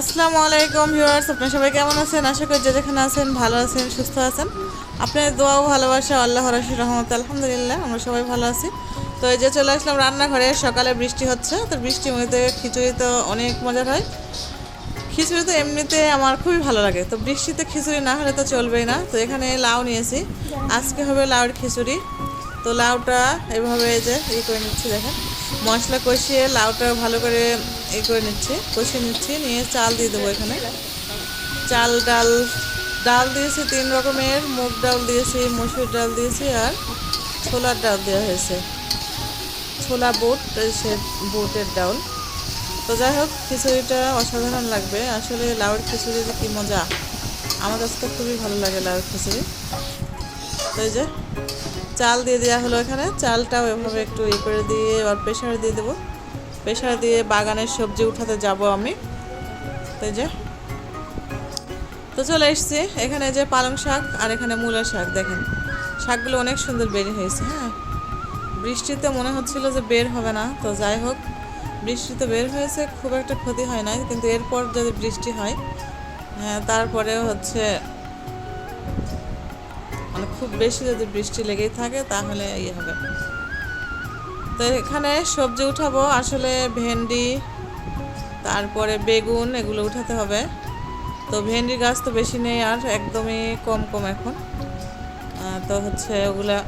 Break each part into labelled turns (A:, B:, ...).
A: আসসালামু আলাইকুম ভিউয়ার্স, আপনারা সবাই কেমন আছেন? আশা করি যে যেখানে আছেন ভালো আছেন, সুস্থ আছেন। আপনাদের দোয়া ও ভালোবাসা আল্লাহ রশি রহমত, আলহামদুলিল্লাহ, আমরা সবাই ভালো আছি। তো এই যে চলে আসলাম রান্নাঘরে, সকালে বৃষ্টি হচ্ছে, তো বৃষ্টি মধ্যে খিচুড়ি তো অনেক মজার হয়। খিচুড়ি তো এমনিতে আমার খুবই ভালো লাগে, তো বৃষ্টিতে খিচুড়ি না হলে তো চলবেই না। তো এখানে লাউ নিয়েছি, আজকে হবে লাউর খিচুড়ি। তো লাউটা এভাবে যে ই করে নিচ্ছি, দেখেন। মশলা কষিয়ে লাউটা ভালো করে ই করে নিচ্ছি, কষিয়ে নিচ্ছি, নিয়ে চাল দিয়ে দেবো এখানে। চাল, ডাল ডাল দিয়েছি তিন রকমের, মুগ ডাল দিয়েছি, মসুর ডাল দিয়েছি আর ছোলার ডাল দেওয়া হয়েছে। ছোলা বুট সে বুটের ডাল। তো যাই হোক, খিচুড়িটা অসাধারণ লাগবে। আসলে লাউয়ের খিচুড়ি যে কী মজা। আমার কাছে তো খুবই ভালো লাগে লাউয়ের খিচুড়ি। তো এই যে, চাল দিয়ে দেওয়া হলো এখানে। চালটাও এভাবে একটু ই করে দিয়ে, এবার প্রেশারে দিয়ে দেবো। প্রেশারে দিয়ে বাগানের সবজি উঠাতে যাব আমি। তো যে। তো চলে এসছি, এখানে যে পালং শাক আর এখানে মূলা শাক, দেখেন। শাকগুলো অনেক সুন্দর বের হয়েছে হ্যাঁ। বৃষ্টিতে মনে হচ্ছিল যে বের হবে না, তো যাই হোক, বৃষ্টিতে বের হয়েছে, খুব একটা ক্ষতি হয় না কিন্তু এরপর যদি বৃষ্টি হয় হ্যাঁ তারপরেও হচ্ছে মানে খুব বেশি যদি বৃষ্টি লেগেই থাকে, তাহলে ইয়ে হবে। তো এখানে সবজি উঠাবো, আসলে ভেন্ডি, তারপরে বেগুন, এগুলো উঠাতে হবে। তো ভেন্ডি গাছ তো বেশি নেই আর একদমই কম কম এখন। তো হচ্ছে ওগুলা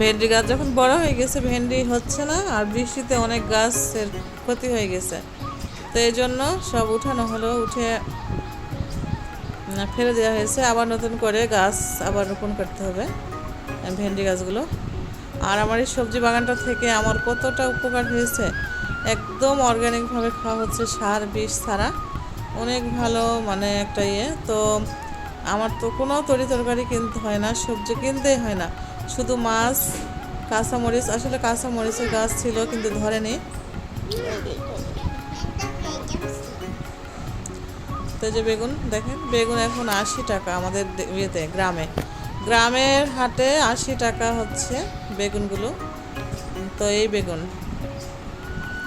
A: ভেন্ডি গাছ যখন বড় হয়ে গেছে, ভেন্ডি হচ্ছে না, আর বৃষ্টিতে অনেক গাছের ক্ষতি হয়ে গেছে। তো এই জন্য সব উঠানো হলো, উঠে ফেলে দেওয়া হয়েছে। আবার নতুন করে গাছ আবার রোপণ করতে হবে, ভেন্ডি গাছগুলো। আর আমার এই সবজি বাগানটা থেকে আমার কতটা উপকার হয়েছে, একদম অর্গ্যানিকভাবে খাওয়া হচ্ছে সার, বিষ ছাড়া। অনেক ভালো মানে একটা ইয়ে। তো আমার তো কোনো তরি তরকারি কিনতে হয় না, সবজি কিনতেই হয় না। শুধু মাছ, কাঁচামরিচ, আসলে কাঁচামরিচের গাছ ছিল কিন্তু ধরেনি। তো যে বেগুন, দেখেন, বেগুন এখন আশি টাকা আমাদের ইয়েতে, গ্রামে। গ্রামের হাটে আশি টাকা হচ্ছে বেগুনগুলো। তো এই বেগুন।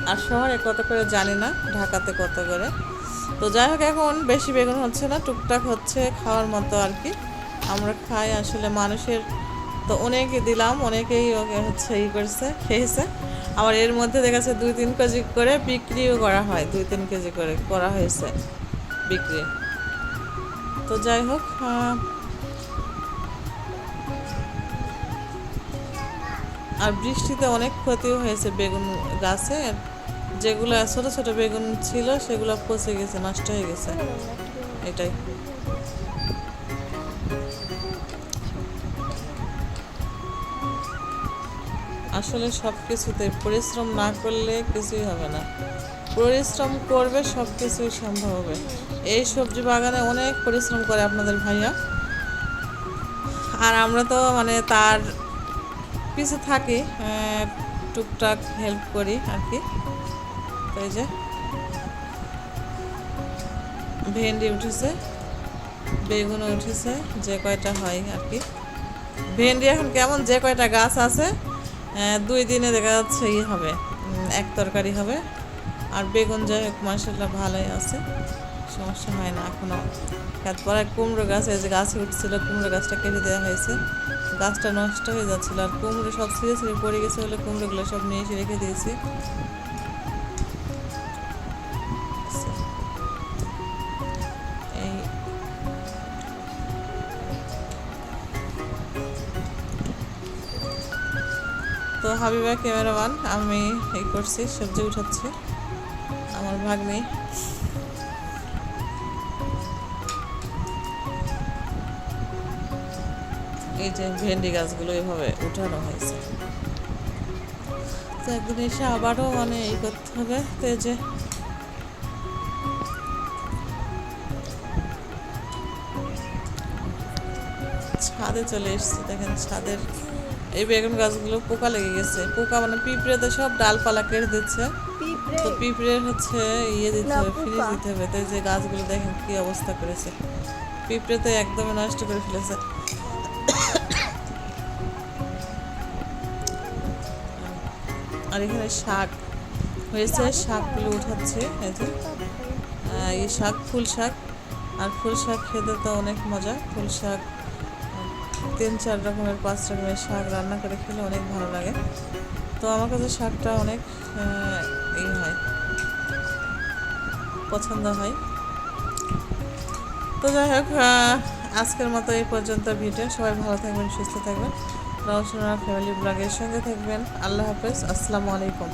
A: আর শহরে কত করে জানি না, ঢাকাতে কত করে। তো যাই হোক, এখন বেশি বেগুন হচ্ছে না, টুকটাক হচ্ছে খাওয়ার মতো আর কি। আমরা খাই আসলে মানুষের তো অনেকে দিলাম, অনেকেই ওকে হচ্ছে ই করছে, খেয়েছে। আবার এর মধ্যে দেখা যাচ্ছে দুই তিন কেজি করে বিক্রিও করা হয়, দুই তিন কেজি করে করা হয়েছে বিক্রি। তো যাই হোক আর বৃষ্টিতে অনেক ক্ষতিও হয়েছে বেগুন গাছে। যেগুলো ছোট ছোট বেগুন ছিল, সেগুলো পচে গেছে, নষ্ট হয়ে গেছে। এটাই। আসলে সব কিছুতে পরিশ্রম না করলে কিছুই হবে না। পরিশ্রম করবে সব কিছুই সম্ভব হবে। এই সবজি বাগানে অনেক পরিশ্রম করে আপনাদের ভাইয়া। আর আমরা তো মানে তার পিছু থাকি টুকটাক হেল্প করি আর কি। তো এই যে ভেন্ডি উঠেছে বেগুনও উঠেছে, যে কয়টা হয় আর কি। ভেন্ডি এখন কেমন, যে কয়টা গাছ আছে দুই দিনে দেখা যাচ্ছে ই হবে এক তরকারি হবে। আর বেগুন যাই হোক মাসাল্লাহ ভালোই আছে। সমস্যা হয় না এখনও তারপরে কুমড়ো গাছ, এই যে গাছে উঠছিল, কুমড়ো গাছটা কেটে দেওয়া হয়েছে। গাছটা নষ্ট হয়ে যাচ্ছিল, আর কুমড়ো সব ছিঁড়ে ছিঁড়ে পড়ে গেছে বলে কুমড়োগুলো সব নিয়ে এসে রেখে দিয়েছি। তো হাবিবা ক্যামেরাম্যান, আমি এই করছি সবজি উঠাচ্ছি। আমার ভাগ্নি। এই যে ভেন্ডি গাছগুলো এভাবে উঠানো হয়েছে। তো একদিন এসে আবারও মানে এই করতে হবে তো যে ছাদে চলে এসেছি দেখেন ছাদের এই বেগুন গাছগুলো পোকা লেগে গেছে। পোকা মানে পিঁপড়েতে সব ডালপালা কেটে দিচ্ছে। তো পিঁপড়ের হচ্ছে ইয়ে দিতে হবে ফ্রিজ দিতে হবে। তো যে গাছগুলো দেখেন কি অবস্থা করেছে। পিঁপড়ে তো একদম নষ্ট করে ফেলেছে। আর এখানে শাক হয়েছে শাকগুলো উঠাচ্ছে, এই শাক, ফুল শাক। আর ফুল শাক খেতে তো অনেক মজা। ফুল শাক, তিন চার রকমের, পাঁচ রকমের শাক রান্না করে খেলে অনেক ভালো লাগে। তো আমার কাছে শাকটা অনেক ই হয়, পছন্দ হয়। তো যাই হোক আজকের মতো এই পর্যন্ত ভিডিও। সবাই ভালো থাকবেন, সুস্থ থাকবেন। রওশনা ফ্যামিলি ব্লগের সঙ্গে থাকবেন। আল্লাহ হাফেজ আসসালামু আলাইকুম।